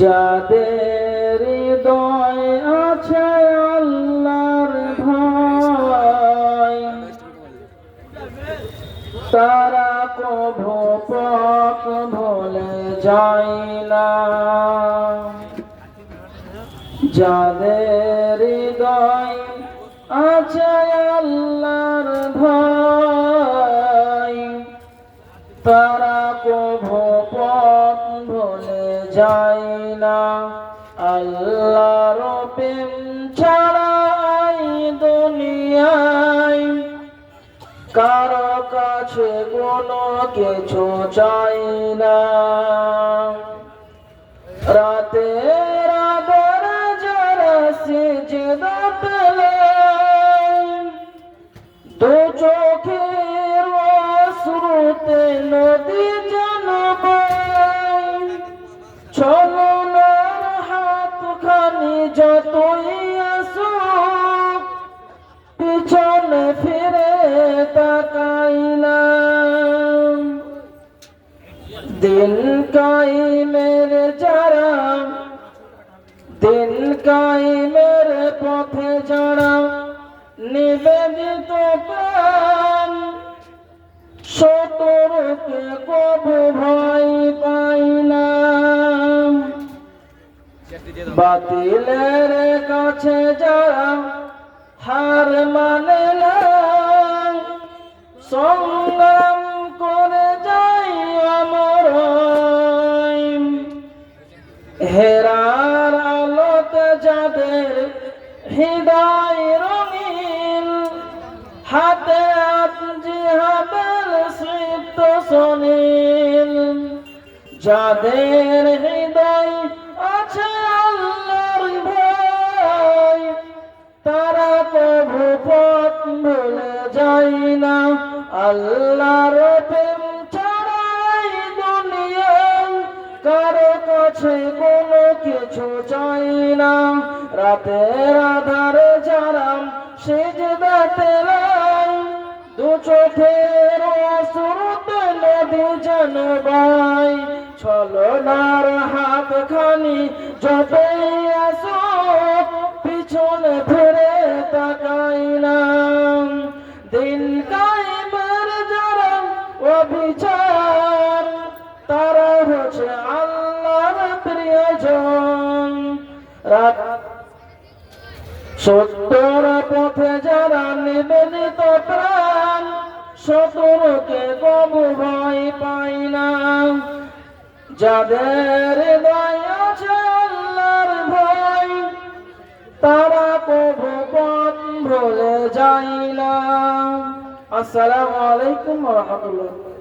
যাদের হৃদয় আছে আল্লাহর ভয়, তারা কভু পথ ভুলে যায় না। যাদের হৃদয় আছে আল্লাহর ভয়, তারা কভু পথ ভুলে যায় না, আল্লাহর প্রেম ছাড়া এই দুনিয়ায় কারও কাছে কোনো কিছু চাই না। রাতে রাতের যারা সেজদা পেলে দু চোখের অশ্রুতে নদী দিন কাইমের যারা দিন কাইমের পথে যারা নিবেদিত প্রাণ। শতরকে কবু ভয় পাই না। বাতিলের কাছে যারা, হার মানে না। যাদের হৃদয় রঙিন, হাতে জিহাদের সিদ্ধ সনীল যাদের হৃদয় আছে আল্লাহর ভয়, তারা কভু পথ ভুলে না। আল্লাহর প্রেম ছাড়াই দুনিয়ায় কারও কাছে কোনো কিছু চাই না রাতের আধারে যারা সেজদাতে লাই দু চোখের অসুরতে নদী জানবাই ছলনার হাত খানি যতই আসো পিছনে ফিরে তাকাই না দিন কাইমের যারা অবিচার রাত। সত্তর পথে যারা নিবেদিত প্রাণ শত্রুকে কবু ভয় পাই না। যাদের হৃদয় আছে আল্লাহর তারা কবু পথ ভুলে যায় না। আসসালামু আলাইকুম রহমতুল্লাহ।